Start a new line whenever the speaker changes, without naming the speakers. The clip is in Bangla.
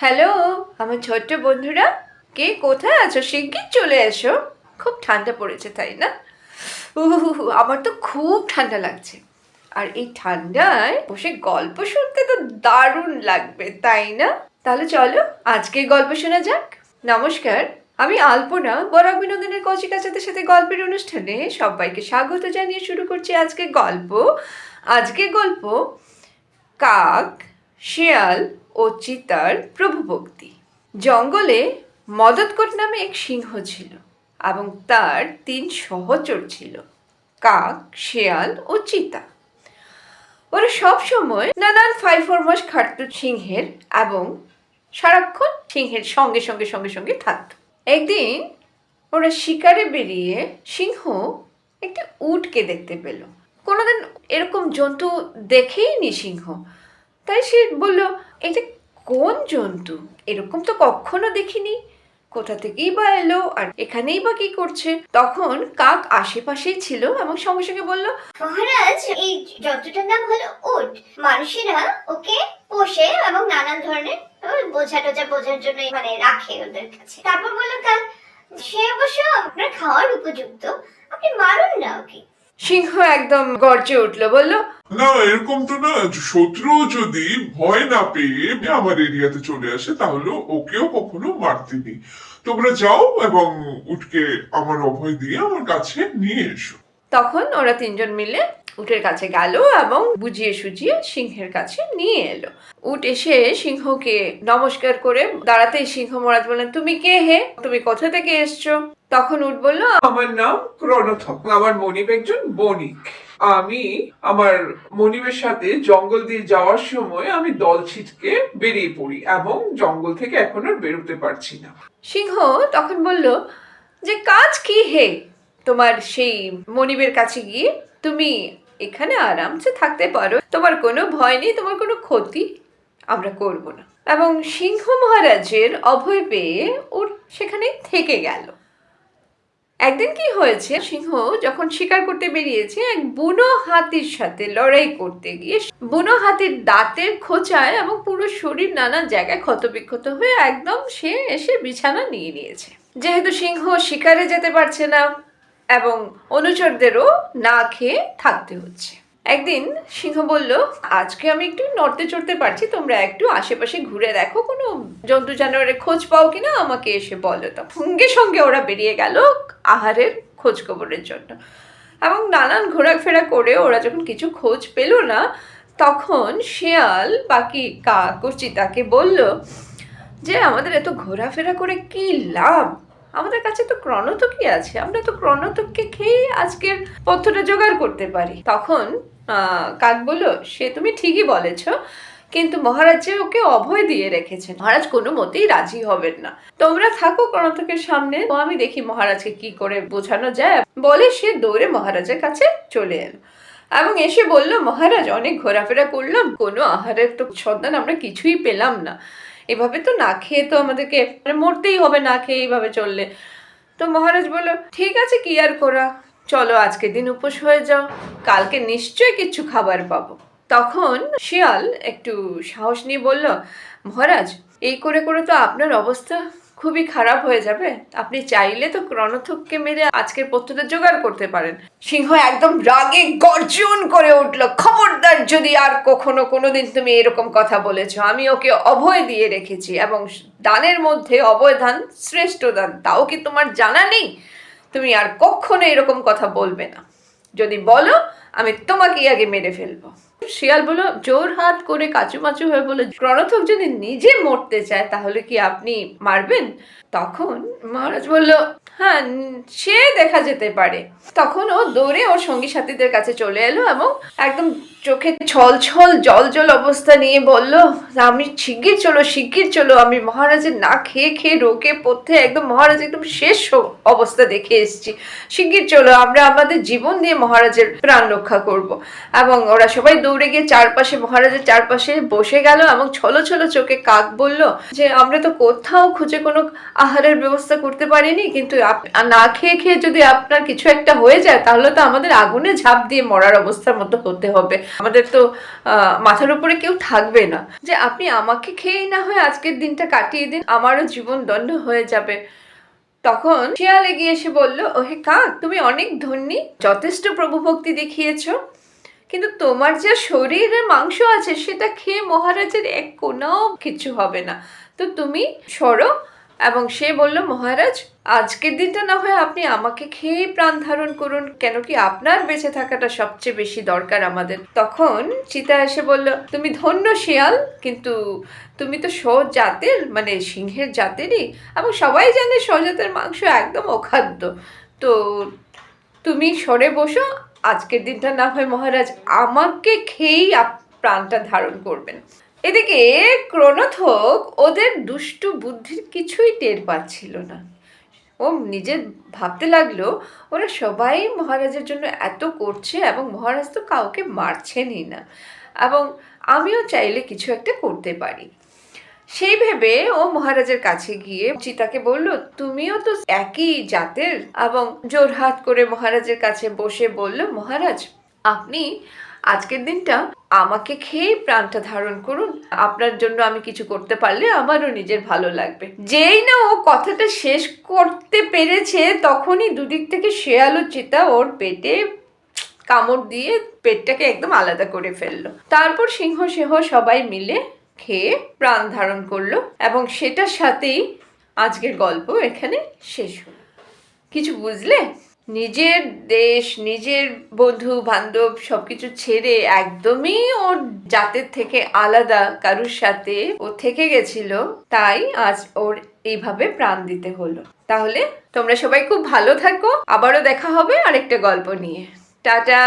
হ্যালো, আমার ছোট্ট বন্ধুরা, কে কোথায় আছো? শিগগির চলে এসো। খুব ঠান্ডা পড়েছে, তাই না? উহু আমার তো খুব ঠান্ডা লাগছে। আর এই ঠান্ডায় বসে গল্প শুনতে তো দারুণ লাগবে, তাই না? তাহলে চলো আজকে গল্প শোনা যাক। নমস্কার, আমি আলপনা বরাক বিনোদনের কচিকাচাদের সাথে গল্পের অনুষ্ঠানে সবাইকে স্বাগত জানিয়ে শুরু করছি আজকে গল্প। আজকে গল্প, কাক, শিয়াল ও চিতার প্রভুভক্তি। জঙ্গলে মদতকোট নামে এক সিংহ ছিল এবং তার তিন সহচর ছিল, কাক, শেয়াল ও চিতা। ওরা সব সময় নানান ফাইভ ফরমাস খাটত সিংহের এবং সারাক্ষণ সিংহের সঙ্গে সঙ্গে সঙ্গে সঙ্গে থাকতো। একদিন ওরা শিকারে বেরিয়ে সিংহ একটি উটকে দেখতে পেল। কোনোদিন এরকম জন্তু দেখেই নি সিংহ। তাই সে বলল এটা কোন জন্তু? এরকম তো কখনো দেখিনি। কোথা থেকেই বা এলো আর এখানেই বা কি করছে? তখন কাক আশেপাশেই ছিল এবং সঙ্গে সঙ্গে বলল,
মহারাজ, এই যন্ত্রটার নাম হলো উট। মানুষেরা ওকে পোষে এবং নানান ধরনের বোঝা টোঝা বোঝার জন্য মানে রাখে ওদের কাছে। তারপর বলল কাক, সে অবশ্য আপনার খাওয়ার উপযুক্ত। আপনি মারুন না ওকে।
সিংহ একদম গর্জে উঠল বলল
না এরকম তো না শত্রু যদি ভয় না পেয়ে আমার এরিয়াতে চলে আসে তাহলে ওকেও কখনো মারতে নেই। তোমরা যাও এবং উঠকে আমার অভয় দিয়ে আমার কাছে নিয়ে এসো।
তখন ওরা তিনজন মিলে উটের কাছে গেল এবং বুঝিয়ে সুজিয়ে সিংহের কাছে নিয়ে এলো। উট এসে সিংহকে নমস্কার করে দাঁড়াতে সিংহ মহারাজ বললেন তুমি কে হে? তুমি কোথা থেকে এসছো? তখন উট বলল
আমার নাম ক্রণথক আমার মনিব একজন বণিক। আমি আমার মনিবের সাথে জঙ্গল দিয়ে যাওয়ার সময় আমি দল ছিটকে বেরিয়ে পড়ি এবং জঙ্গল থেকে এখন আর বেরোতে পারছি না।
সিংহ তখন বলল যে কাজ কি হে? তোমার সেই মনিবের কাছে গিয়ে তুমি এখানে আরামসে থাকতে পারো। তোমার কোনো ভয় নেই, তোমার কোনো ক্ষতি আমরা করব না। এবং সিংহ মহারাজের অভয় পেয়ে ওর সেখানে থেকে গেল। একদিন কি হয়েছে, সিংহ যখন শিকার করতে বেরিয়েছে, এক বুনো হাতির সাথে লড়াই করতে গিয়ে বুনো হাতির দাঁতের খোঁচায় এবং পুরো শরীর নানা জায়গায় ক্ষতবিক্ষত হয়ে একদম সে এসে বিছানা নিয়ে নিয়েছে। যেহেতু সিংহ শিকারে যেতে পারছে না এবং অনুচরদেরও না খেয়ে থাকতে হচ্ছে। একদিন সিংহ বলল, আজকে আমি একটু নড়তে চড়তে পারছি, তোমরা একটু আশেপাশে ঘুরে দেখো, কোনো জন্তু জানোয়ারের খোঁজ পাও কিনা আমাকে এসে বলো তো সঙ্গে সঙ্গে ওরা বেরিয়ে গেল আহারের খোঁজ খবরের জন্য। এবং নানান ঘোরাফেরা করে ওরা যখন কিছু খোঁজ পেল না, তখন শিয়াল বাকি কাক ও চিতাকে বলল, যে আমাদের এত ঘোরাফেরা করে কি লাভ? আমাদের কাছে তো ক্রণতকই আছে। আমরা তো ক্রণতককে খেয়ে আজকের পথ্যটা জোগাড় করতে পারি। তখন কাক বলল, সে তুমি ঠিকই বলেছ, কিন্তু মহারাজ যে ওকে অভয় দিয়ে রেখেছেন। মহারাজ কোনো মতেই রাজি হবেন না। তোমরা থাকো কর্ণাটকের সামনে। তো আমি দেখি মহারাজকে কি করে বোঝানো যায়। বলে সে দৌড়ে মহারাজের কাছে চলে এলো। এবং এসে বলল, মহারাজ, অনেক ঘোরাফেরা করলাম। কোনো আহারের তো সন্ধান আমরা কিছুই পেলাম না। এভাবে তো না খেয়ে তো আমাদেরকে মানে মরতেই হবে না খেয়ে এইভাবে চললে। তো মহারাজ বলল, ঠিক আছে কি আর করা? চলো আজকে দিন উপোস হয়ে যাও, কালকে নিশ্চয়ই কিছু খাবার পাবো। তখন শিয়াল একটু সাহস নিয়ে বলল, মহারাজ, এই করে করে তো আপনার অবস্থা। খুবই খারাপ হয়ে যাবে। আপনি চাইলে তো ক্রণথককে মেরে আজকের পথ্যটা জোগাড় করতে পারেন। সিংহ একদম রাগে গর্জন করে উঠল, খবরদার, যদি আর কখনো কোনোদিন তুমি এরকম কথা বলেছ, আমি ওকে অভয় দিয়ে রেখেছি এবং দানের মধ্যে অভয় দান শ্রেষ্ঠ দান, তাও কি তোমার জানা নেই? তুমি আর কখনো এরকম কথা বলবে না। যদি বলো, আমি তোমাকেই আগে মেরে ফেলব। শিয়াল বলল জোর হাত করে কাচুমাচু হয়ে বলে ক্রণথক যদি নিজে মরতে চায়, তাহলে কি আপনি মারবেন? তখন মহারাজ বলল হ্যাঁ সে দেখা যেতে পারে। তখন ও দৌড়ে ওর সঙ্গী সাথীদের কাছে চলে এলো এবং একদম চোখে ছল ছল, জল জল অবস্থা নিয়ে বলল, আমি শিগগির চলো শিগগির চলো, আমি মহারাজের না খেয়ে খেয়ে রোগে পথে একদম মহারাজ একদম শেষ অবস্থা দেখে এসেছি। শিগগির চলো, আমরা আমাদের জীবন দিয়ে মহারাজের প্রাণ রক্ষা করব। এবং ওরা সবাই দৌড়ে গিয়ে চারপাশে, মহারাজের চারপাশে বসে গেল এবং ছলো ছলো চোখে কাক বলল, যে আমরা তো কোথাও খুঁজে কোনো আহারের ব্যবস্থা করতে পারিনি, কিন্তু না খেয়ে খেয়ে যদি আপনার কিছু একটা হয়ে যায়, তাহলে তো আমাদের আগুনে ঝাঁপ দিয়ে মরার অবস্থার মতো হতে হবে। আমাদের তো মাথার উপরে কেউ থাকবে না। যে আপনি আমাকে খেয়েই না হয় আজকের দিনটা কাটিয়ে দিন, আমারও জীবন দণ্ড হয়ে যাবে। তখন শিয়াল এগিয়ে এসে বলল, ওহে কাক, তুমি অনেক ধন্যী, যথেষ্ট প্রভুভক্তি দেখিয়েছ। কিন্তু তোমার যা শরীরে মাংস আছে, সেটা খেয়ে মহারাজের এক কোনাও কিছু হবে না। তো তুমি সরো এবং সে বলল, মহারাজ, আজকের দিনটা না হয় আপনি আমাকে খেয়ে প্রাণ ধারণ করুন। কেন কি আপনার বেঁচে থাকাটা সবচেয়ে বেশি দরকার আমাদের। তখন চিতা এসে বলল, তুমি ধন্য শিয়াল, কিন্তু তুমি তো জাতের মানে সিংহের জাতেরই, এবং সবাই জানে জাতের মাংস একদম অখাদ্য। তো তুমি সরে বসো, আজকের দিনটা না হয় মহারাজ আমাকে খেয়েই প্রাণটা ধারণ করবেন। এদিকে ক্রণথক ওদের দুষ্টু বুদ্ধির কিছুই টের পাচ্ছিল না। ও নিজে ভাবতে লাগল, ওরা সবাই মহারাজের জন্য এত করছে এবং মহারাজ তো কাউকে মারছেনই না এবং আমিও চাইলে কিছু একটা করতে পারি। সেই ভেবে ও মহারাজের কাছে গিয়ে চিতাকে বলল, তুমিও তো একই জাতের? এবং জোরহাত করে মহারাজের কাছে বসে বলল, মহারাজ, আপনি আজকের দিনটা আমাকে খেয়ে প্রাণটা ধারণ করুন। আপনার জন্য আমি কিছু করতে পারলে আমারও নিজের ভালো লাগবে। যেই না ও কথাটা শেষ করতে পেরেছে, তখনই দুদিক থেকে শেয়ালো চিতা ওর পেটে কামড় দিয়ে পেটটাকে একদম আলাদা করে ফেলল। তারপর সিংহ সিংহ সবাই মিলে খেয়ে প্রাণ ধারণ করল এবং সেটার সাথেই আজকের গল্প এখানে শেষ হলো। কিছু বুঝলে? নিজের দেশ, নিজের বন্ধু, বান্ধব সবকিছু ছেড়ে একদমই ওর জাতের থেকে আলাদা কারুর সাথে ও থেকে গেছিল। তাই আজ ওর এইভাবে প্রাণ দিতে হলো। তাহলে তোমরা সবাই খুব ভালো থাকো। আবারও দেখা হবে আরেকটা গল্প নিয়ে। টাটা!